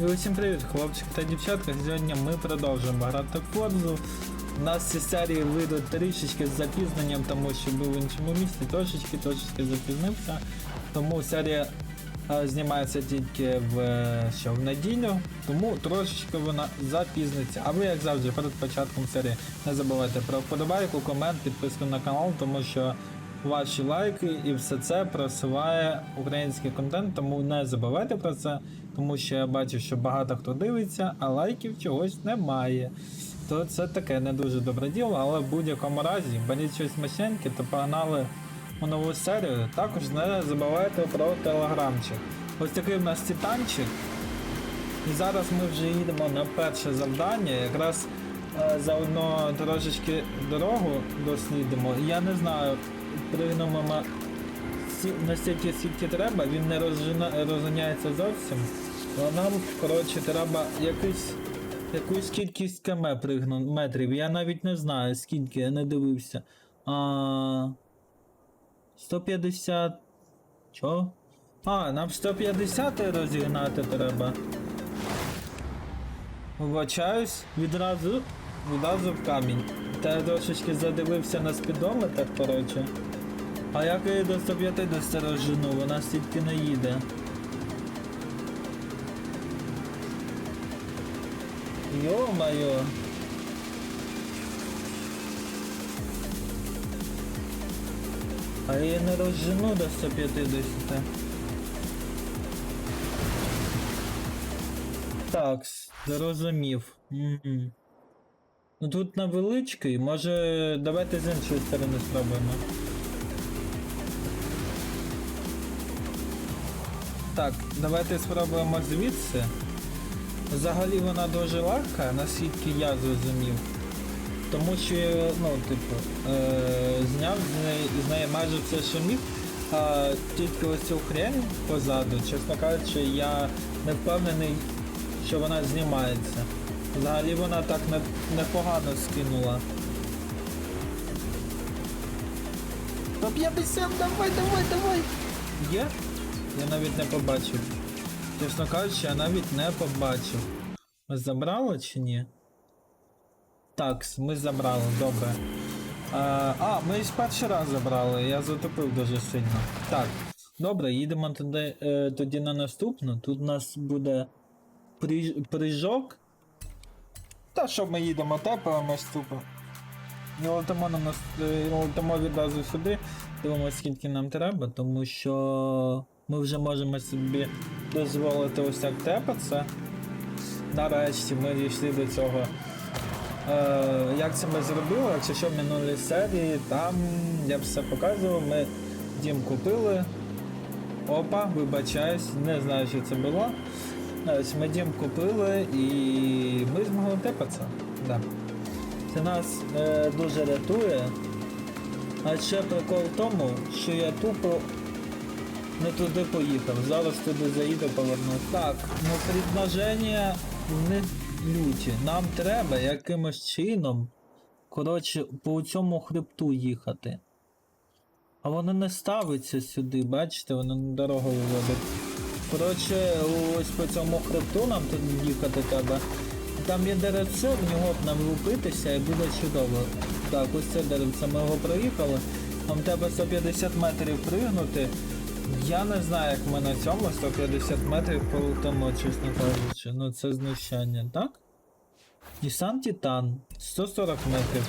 І усім привіт, хлопчики та дівчатка. Сьогодні ми продовжуємо грати Форзу. У нас ці серії вийдуть трішечки з запізненням, тому що був в іншому місті, трошечки, трошечки запізнився. Тому серія е, знімається тільки в, е, що, в неділю, тому трошечки вона запізниться. А ви, як завжди, перед початком серії не забувайте про вподобайку, комент, підписку на канал, тому що ваші лайки і все це просуває український контент, тому не забувайте про це, тому що я бачу, що багато хто дивиться, а лайків чогось немає. То це таке не дуже добре діло, але в будь-якому разі беріть щось смачненьке та погнали у нову серію. Також не забувайте про телеграмчик. Ось такий в нас титанчик. І зараз ми вже їдемо на перше завдання. Якраз е, заодно трошечки дорогу дослідимо. Я не знаю, пригнемо ми сі- настільки скільки треба, він не розганяється зовсім. Але нам, коротше, треба якийсь, якусь кількість км метрів. Я навіть не знаю, скільки, я не дивився. А, 150. Чо? А, нам 150 розігнати треба. Вибачаюсь, відразу, відразу в камінь. Та я трошечки задивився на спідометр, коротше. А як її до 150 розжену, вона стільки не їде. Йо-моє. А я її не розжену до 150. Так, зрозумів. Мгм. Ну тут невеличкий, може давайте з іншої сторони спробуємо. Так, давайте спробуємо звідси. Взагалі вона дуже легка, наскільки я зрозумів. Тому що, ну, типу, е- зняв з неї, з неї майже все, що міг. А тільки ось цю хрень позаду, чесно кажучи, я не впевнений, що вона знімається. Взагалі вона так не, непогано скинула. 150, давай, давай, давай! Є? Я навіть не побачив. Чесно кажучи, я навіть не побачив. Ми забрали чи ні? Так, ми забрали, добре. А, а, ми ж перший раз забрали, я затопив дуже сильно. Так, добре, їдемо туди, е, тоді на наступну. Тут у нас буде при, прыжок. Та що ми їдемо, тепаємось тупо. І летимо, на нас, е, летимо відразу сюди, дивимося, скільки нам треба, тому що ми вже можемо собі дозволити ось так тепатися. Нарешті ми дійшли до цього. Е, як це ми зробили? Якщо що в минулій серії, там я все показував, ми дім купили. Опа, вибачаюсь, не знаю, що це було. Ось ми дім купили і ми змогли тепатися. Да. Це нас е, дуже рятує. А ще прикол в тому, що я тупо не туди поїхав. Зараз туди заїду, повернусь. Так, ну предложення не люті. Нам треба якимось чином, коротше, по цьому хребту їхати. А воно не ставиться сюди, бачите, воно на дорогу виводить. Коротше, ось по цьому хребту нам тут їхати треба. Там є деревце, в нього б нам влупитися і буде чудово. Так, ось це деревце ми його проїхали. Нам треба 150 метрів пригнути. Я не знаю, як ми на цьому 150 метрів полетимо, чесно кажучи. Ну це знущання, так? Нісан Титан. 140 метрів.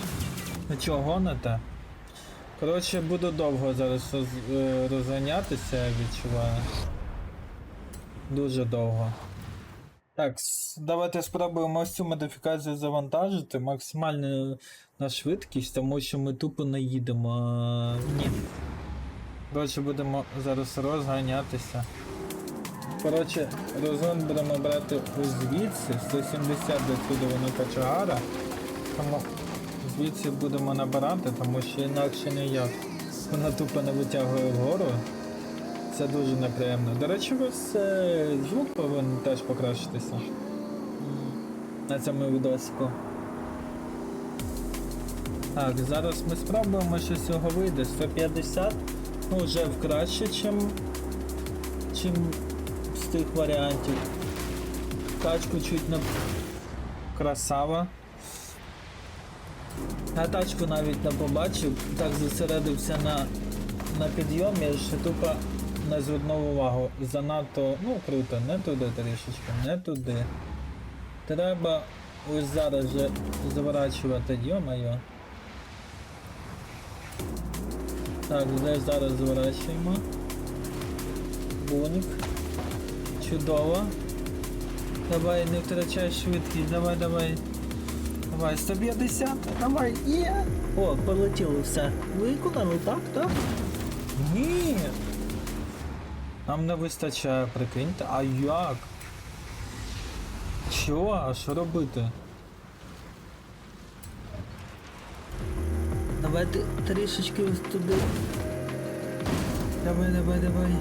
Ви чого гоните? Коротше, буду довго зараз роз- е, розганятися, я відчуваю. Дуже довго. Так, давайте спробуємо ось цю модифікацію завантажити максимально на швидкість, тому що ми тупо не їдемо. Ні. Коротше, будемо зараз розганятися. Коротше, розгон будемо брати звідси, 170 до сюди воно качагара. Тому звідси будемо набирати, тому що інакше ніяк. Вона тупо не витягує вгору. Це дуже неприємно. До речі, ось звук повинен теж покращитися. На цьому відосику. Так, зараз ми спробуємо, що з цього вийде. 150. Ну, вже краще, чим, чим з тих варіантів. Тачку чуть не красава. Я тачку навіть не побачив, так зосередився на, на підйомі, що тупо не звернув увагу. Занадто, ну круто, не туди трішечки, не туди. Треба ось зараз же заворачувати, йо-моє. Так, де зараз зворачуємо. Бунк. Чудово. Давай, не втрачай швидкість, давай, давай. Давай, 150, давай, є. О, полетіло все. Виконали, так, так? Ні. Нам не вистачає, прикиньте. А як? Чого? А що робити? Давайте трішечки ось туди. Давай, давай, давай.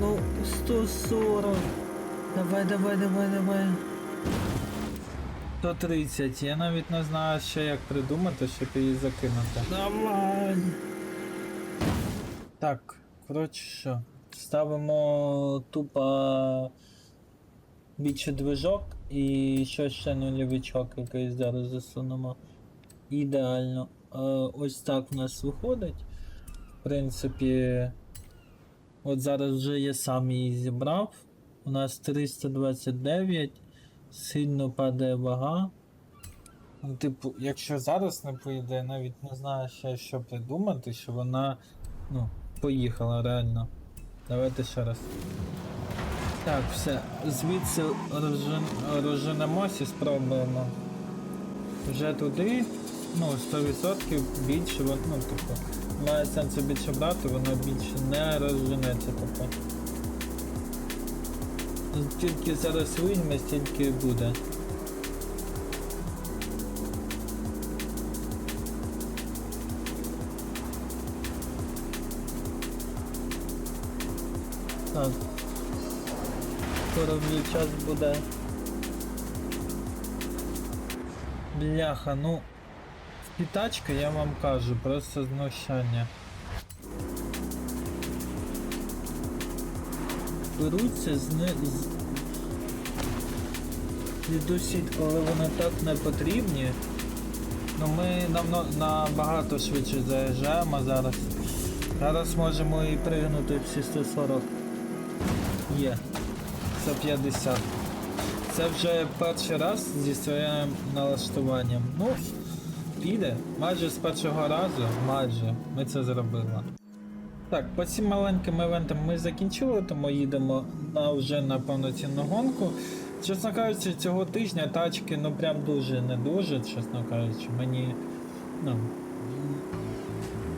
Ну, 140. Давай, давай, давай, давай. 130. Я навіть не знаю ще як придумати, щоб її закинути. Давай. Так, коротше що. Ставимо тупо більше движок і що ще нульовичок якийсь зараз засунемо. Ідеально. Е, ось так в нас виходить. В принципі, от зараз вже я сам її зібрав. У нас 329, сильно падає вага. Ну, типу, якщо зараз не поїде, я навіть не знаю ще що придумати, що вона ну, поїхала реально. Давайте ще раз. Так, все. Звідси розжен... розженемося, спробуємо. Вже туди, ну, 100% більше, ну, типу, має сенсу більше брати, воно більше не розженеться, типу. Тільки зараз вийме, стільки буде. Так. Скоро вже час буде. Бляха, ну. І тачка, я вам кажу, просто знущання. Беруться з не з... Звідусіль, коли вони так не потрібні. Ну ми давно набагато швидше заїжджаємо зараз. Зараз можемо і пригнути всі 140. Є. 150. Це вже перший раз зі своїм налаштуванням. Ну, піде. Майже з першого разу, майже, ми це зробили. Так, по цим маленьким івентам ми закінчили, тому їдемо на вже на повноцінну гонку. Чесно кажучи, цього тижня тачки ну прям дуже не дуже, чесно кажучи, мені. Ну,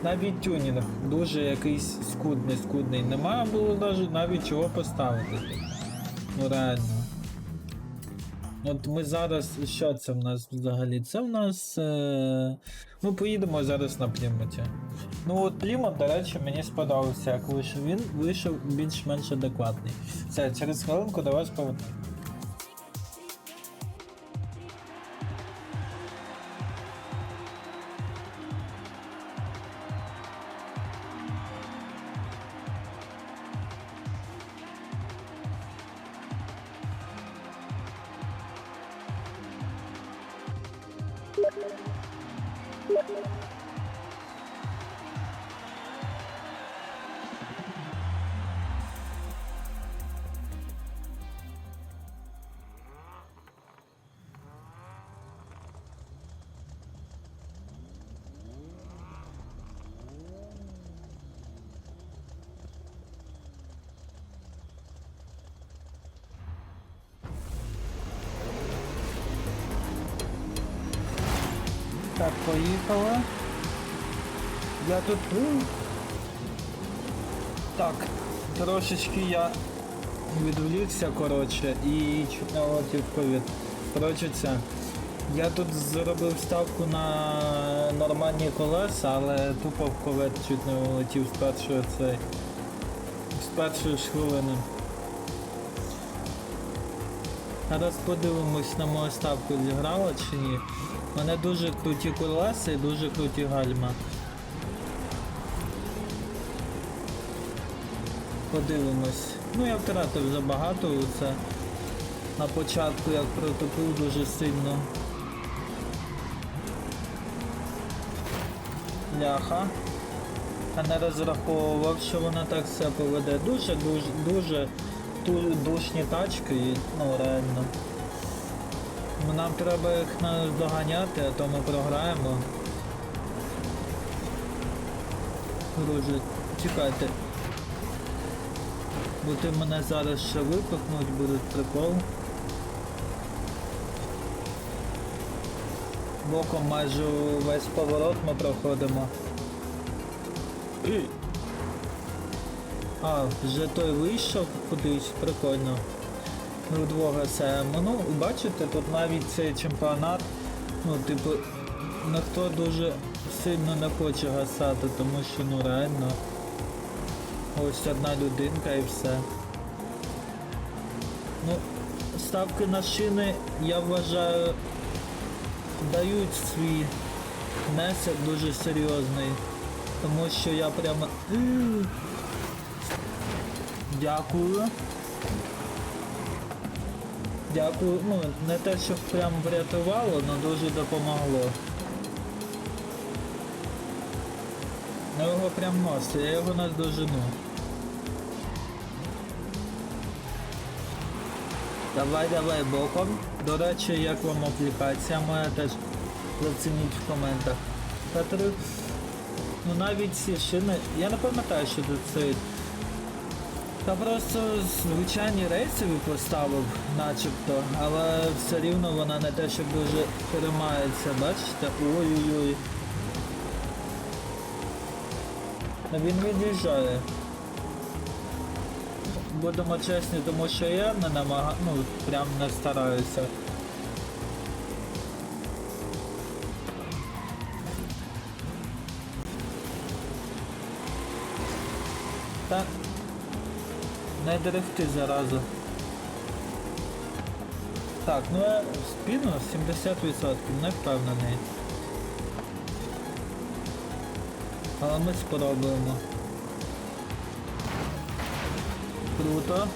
навіть тюнінг дуже якийсь скудний, скудний. Немає було навіть, навіть чого поставити. Ну реально. От ми зараз. Що це в нас взагалі? Це в нас. Е... Ми поїдемо зараз на Плімуті. Ну от Плімут, до речі, мені сподобався, як вийшов. Він вийшов більш-менш адекватний. Все, через хвилинку до вас поверну. Так, поїхала. Я тут. Так, трошечки я відволікся, коротше, і чуть не влетів в ковід. Коротше, це. Я тут зробив ставку на нормальні колеса, але тупо в ковид чуть не влетів з першої цей. З першої хвилини. Зараз подивимось на мою ставку зіграла чи ні. У мене дуже круті колеса і дуже круті гальма. Подивимось. Ну я втратив забагато це. На початку як протопив дуже сильно. Ляха. Я не розраховував, що вона так все поведе. Дуже дуже дуже душні тачки, ну реально. Нам треба їх доганяти, а то ми програємо. Друже, чекайте. Бо ти мене зараз ще випихнуть, буде прикол. Боком майже весь поворот ми проходимо. А, вже той вийшов кудись, прикольно. Вдвох гасаємо. Ну, бачите, тут навіть цей чемпіонат, ну, типу, ніхто дуже сильно не хоче гасати, тому що ну реально. Ось одна людинка і все. Ну, ставки на шини, я вважаю, дають свій внесок дуже серйозний. Тому що я прямо. Дякую. Дякую. Ну, не те, що прям врятувало, але дуже допомогло. Ну його прям носить, я його наздожену. Давай, давай боком. До речі, як вам аплікація моя теж зацініть в коментах. Та три- Ну навіть ці шини. Я не пам'ятаю, що тут це. Та просто звичайні рейсові поставив, начебто, але все рівно вона не те, що дуже тримається, бачите? Ой-ой-ой. Ну, Він від'їжджає. Будемо чесні, тому що я не намагаю, ну прям не стараюся. Не дерегти заразу. Так, ну я спину 70% не впевнений. Але ми спробуємо. Круто.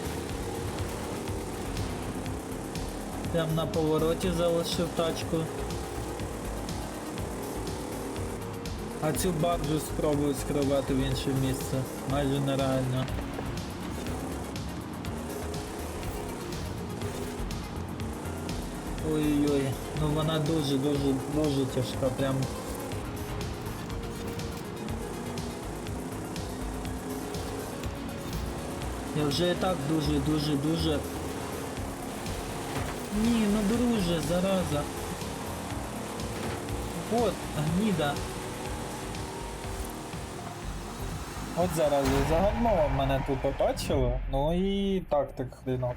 Прям на повороті залишив тачку. А цю баржу спробую скривати в інше місце. Майже нереально. Ну вона дуже-дуже дуже тяжка, прям. Я вже і так дуже-дуже-дуже. Ні, ну друже, зараза. От, гніда. От зараз загалом мене тут побачило, ну і так так хріно.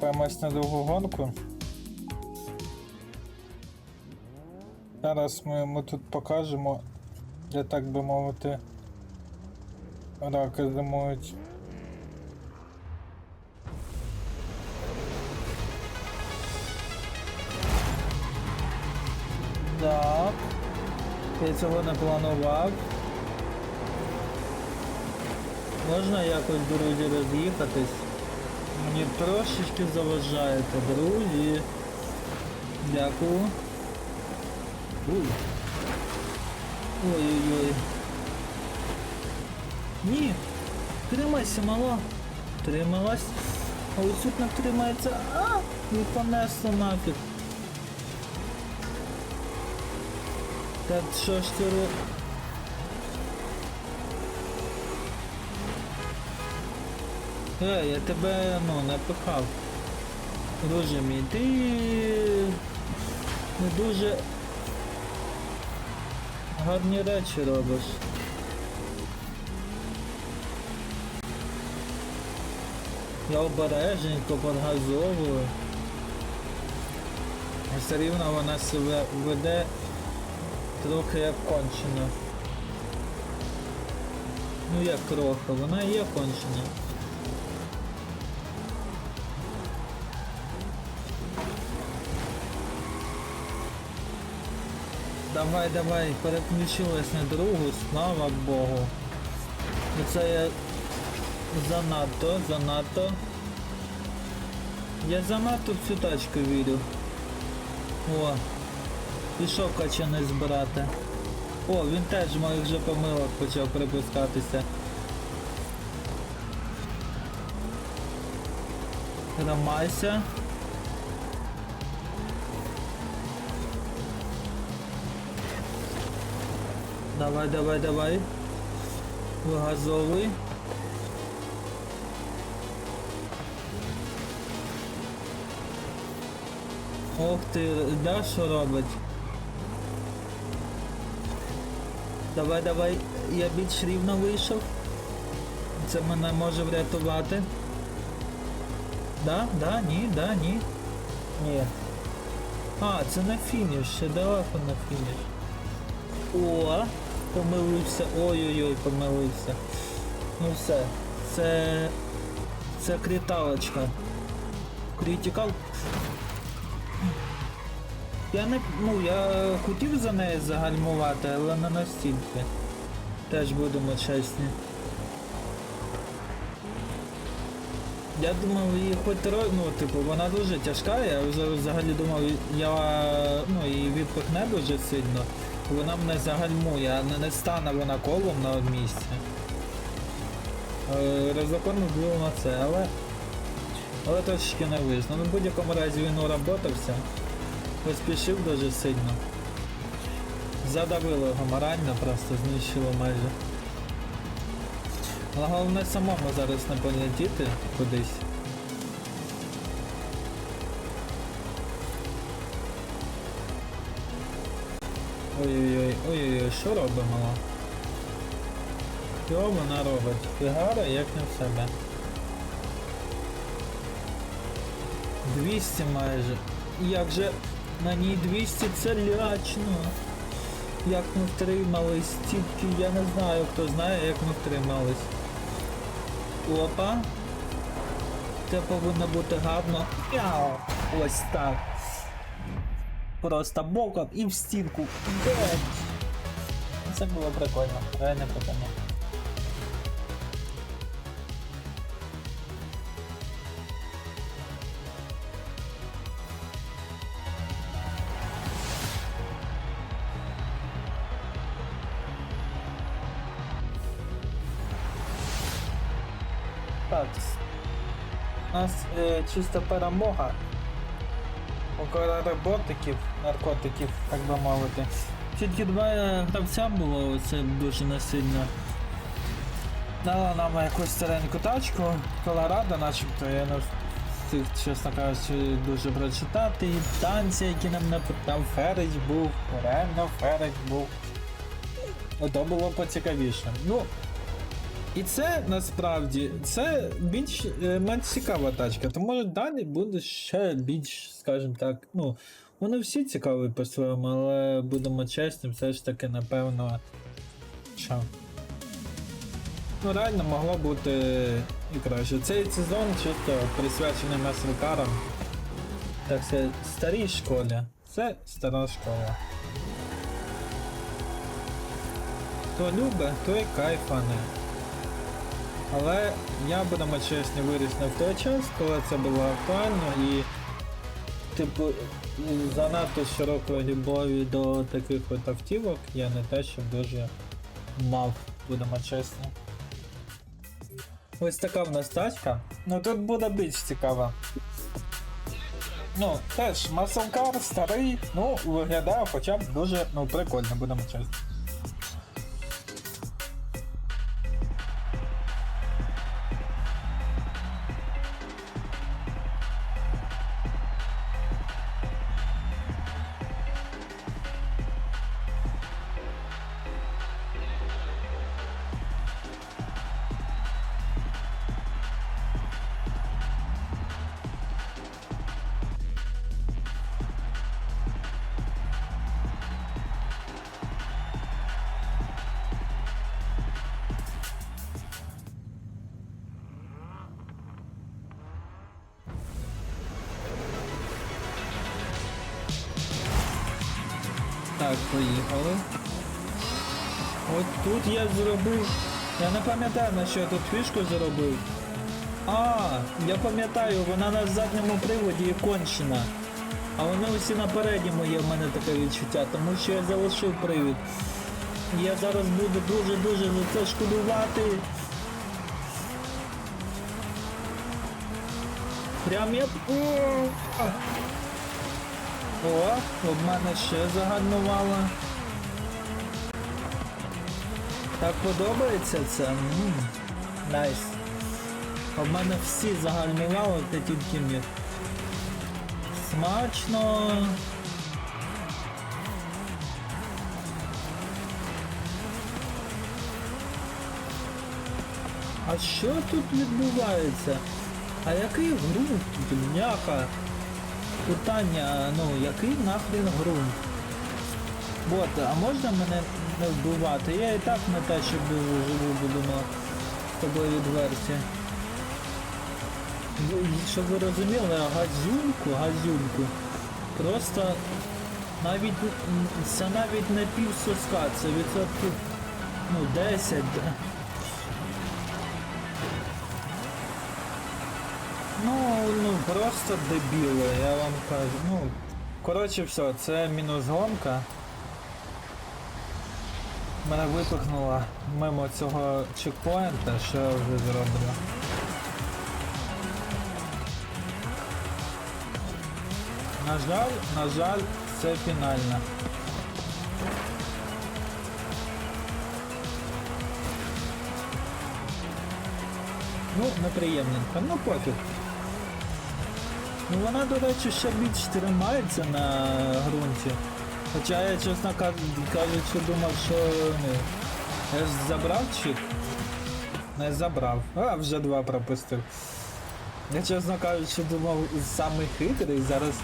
Так, на другу гонку. Зараз ми йому тут покажемо, де так би мовити, раки зимують. Так. Я цього не планував. Можна якось, друзі, роз'їхатись? Мені трошечки заважаєте, друзі. Дякую. Ой. Ой-ой-ой. Ні. Тримайся, мала. Трималась. А ось тут не тримається. А! І понесло нафіг. Так що ж ти ро... Е, я тебе ну не пихав. Друже мій, ти не дуже Гарні речі робиш. Я обережненько подгазовую. А Все рівно вона себе веде трохи як кончена. Ну як трохи, вона є кончена. Давай, давай, переключилась на другу, слава Богу. Ну це я занадто, занадто. Я занадто в цю тачку вірю. О, пішов качани збирати. О, він теж моїх вже помилок почав припускатися. Тримайся. Давай, давай, давай. Вигазовуй. Ох ти, да, що робить? Давай, давай, я більш рівно вийшов. Це мене може врятувати. Да, да, ні, да, ні. Ні. А, це на фініш, ще далеко на фініш. О, помилився. Ой-ой-ой, помилився. Ну все. Це. Це криталочка. Критикал. Я не. Ну, я хотів за неї загальмувати, але не настільки. Теж будемо чесні. Я думав її хоч ну, типу, вона дуже тяжка, я вже взагалі думав, я ну, її відпихне дуже сильно. Вона мене загальмує, а не, не стане вона колом на місці. Е, Резаконно було на це, але. Але трошечки не вийшло. Ну в будь-якому разі він уработався. Поспішив дуже сильно. Задавило його морально, просто знищило майже. Але головне самому зараз не полетіти кудись. Ой-ой-ой, ой-ой-ой, що робить мала? Що вона робить? Фігара як не в себе. 200 майже. Як же на ній 200 це лячно. Як ми втримались, тільки я не знаю, хто знає, як ми втримались. Опа. Це повинно бути гарно. Яу! Ось так. Просто боком і в стінку. Це було прикольно, реально прикольно. Так. У нас е, чиста перемога. Роботиків, наркотиків, так би мовити. Тільки два гравця було, це дуже насильно. Дала нам якусь стареньку тачку, Колорадо, начебто я не встиг, чесно кажучи, дуже прочитати. І танці, які нам не там Ферич був, реально Ферич був. Ото було поцікавіше. Ну, і це насправді це більш е, менш цікава тачка, тому далі буде ще більш, скажімо так, ну, вони всі цікаві по-своєму, але будемо чесні, все ж таки, напевно. Що? Ну, реально могло бути і краще. Цей сезон чисто присвячений месрикарам. Так це старій школі. Це стара школа. Хто любить, той кайфане. Але я будемо чесні виріс не в той час, коли це було актуально і типу занадто широкої любові до таких от автівок я не те, що дуже мав, будемо чесні. Ось така в нас тачка. Ну тут буде більш цікава. Ну, теж маслкар старий, ну, виглядає хоча б дуже ну, прикольно, будемо чесні. Так, поїхали. От тут я зробив. Я не пам'ятаю на що я тут фішку зробив. А, я пам'ятаю, вона на задньому приводі і кончена. А вони усі на передньому є в мене таке відчуття, тому що я залишив привід. Я зараз буду дуже-дуже за це шкодувати. Прям я. О, в мене ще загальмувало. Так подобається це? М, Найс. В мене всі загальмували, ти тільки міг. Смачно. А що тут відбувається? А який ґрунт тут? Питання, ну, який нахрен ґрунт? От, а можна мене не вбивати? Я і так не те, що живу, будемо з тобою відверті. Щоб ви розуміли, газюнку, газюнку. Просто навіть це навіть не пів соска, це відсотків ну 10. Просто дебіли, я вам кажу. Ну, коротше все, це мінус гонка. Мене випихнуло мимо цього чекпоінта, що я вже зроблю. На жаль, на жаль, це фінальна. Ну, неприємненько, ну пофіг. Ну вона, до речі, ще більш тримається на ґрунті. Хоча я, чесно кажучи, думав, що ну, я ж забрав чик. Не забрав. А, вже два пропустив. Я, чесно кажучи, думав, самий хитрий, зараз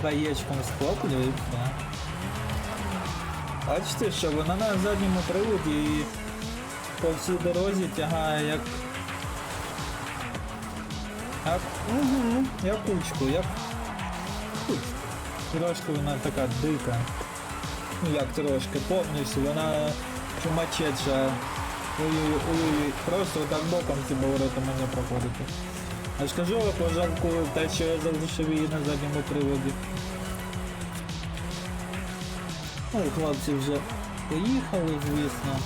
краєчком схоплю. Бачите, що вона на задньому приводі і по всій дорозі тягає як. Як, угу, як кучку, як кучку. Трошки вона така дика. Ну як трошки, повністю, вона чумачеча. Ой-ой-ой, просто так боком ці повороти мене проходити. А ж кажу, я пожалкую те, що я залишив її на задньому приводі. Ну і хлопці вже поїхали, звісно.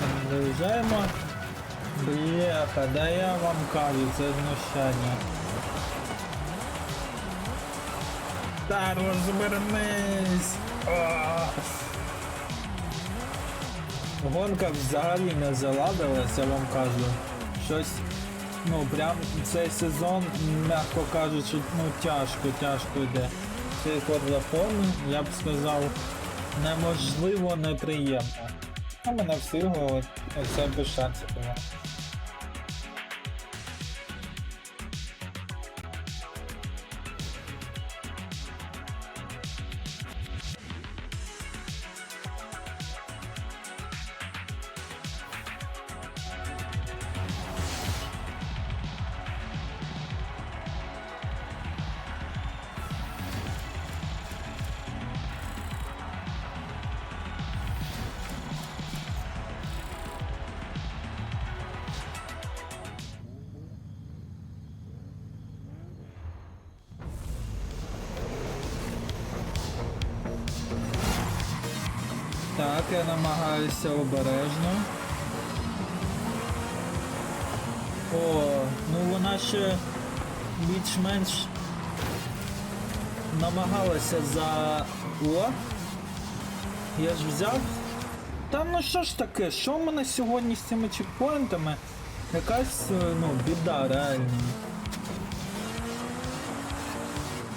Не доїжджаємо. Бляха, да я вам кажу, це знущання. Та розвернись! Гонка взагалі не заладилась, я вам кажу. Щось, ну прям цей сезон, м'яко кажучи, ну тяжко, тяжко йде. Цей закону, я б сказав, неможливо неприємно. А мене встигло, це без шансів Так, я намагаюся обережно. О, ну вона ще більш-менш намагалася за... О! Я ж взяв. Та ну що ж таке, що в мене сьогодні з цими чекпоінтами? Якась, е, ну, біда реально.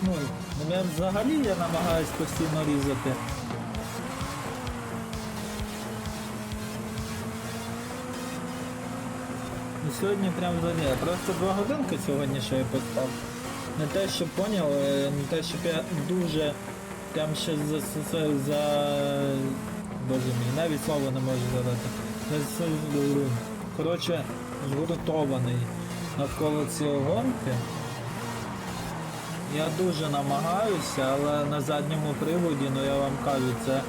Ну, я взагалі я намагаюсь постійно різати. Сьогодні прям за ні. Просто два годинки сьогодні ще я поспав. Не те, що поняв, е, не те, щоб я дуже прям ще за, за. Боже мій, навіть слово не можу задати. За- за- Коротше, згуртований навколо цієї гонки. Я дуже намагаюся, але на задньому приводі, ну я вам кажу, це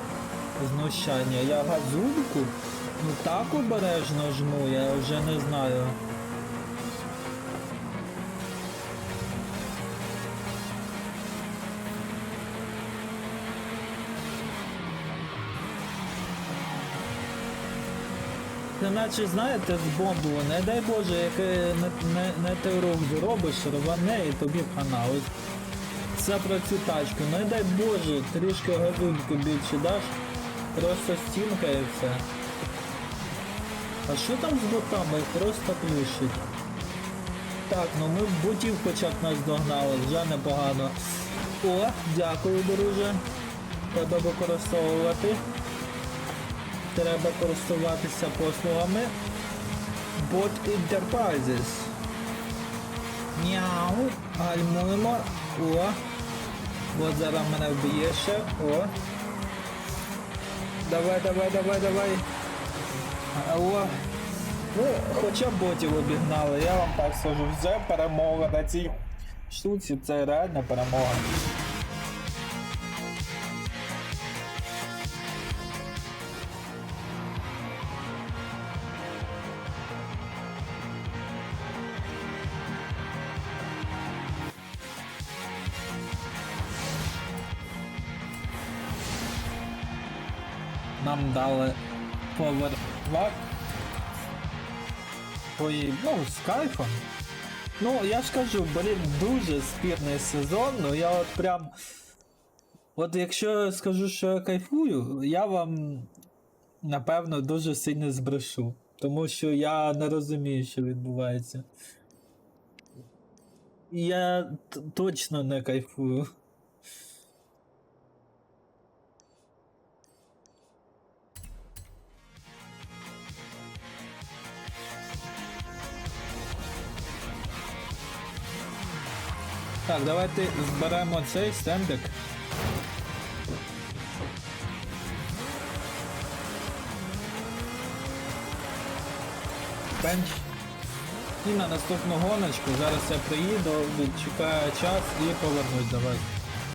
знущання. Я газульку, ну так обережно жму, я вже не знаю. Це наче, знаєте, з бомбою, не дай Боже, яке не, той рух зробиш, рване і тобі хана. Ось про цю тачку. Не дай Боже, трішки газульку більше даш, просто стінка і все. А що там з ботами? Просто плющить. Так, ну ми ботів хоча б нас догнали, вже непогано. О, дякую, друже. Треба використовувати. Треба користуватися послугами. Bot Enterprises. Няу. Гальмуємо. О. От зараз мене вб'є ще. О. Давай, давай, давай, давай. А, О. Ну, хоча ботів обігнали, я вам так скажу, вже перемога на цій штуці, це реальна перемога. Нам дали повербак. Ой, ну, з кайфом. Ну, я ж кажу, блін, дуже спірний сезон, ну я от прям. От якщо я скажу, що я кайфую, я вам напевно дуже сильно збрешу. Тому що я не розумію, що відбувається. Я точно не кайфую. Так, давайте зберемо цей стендик. Бенч. І на наступну гоночку. Зараз я приїду, відчекаю час і повернусь до вас.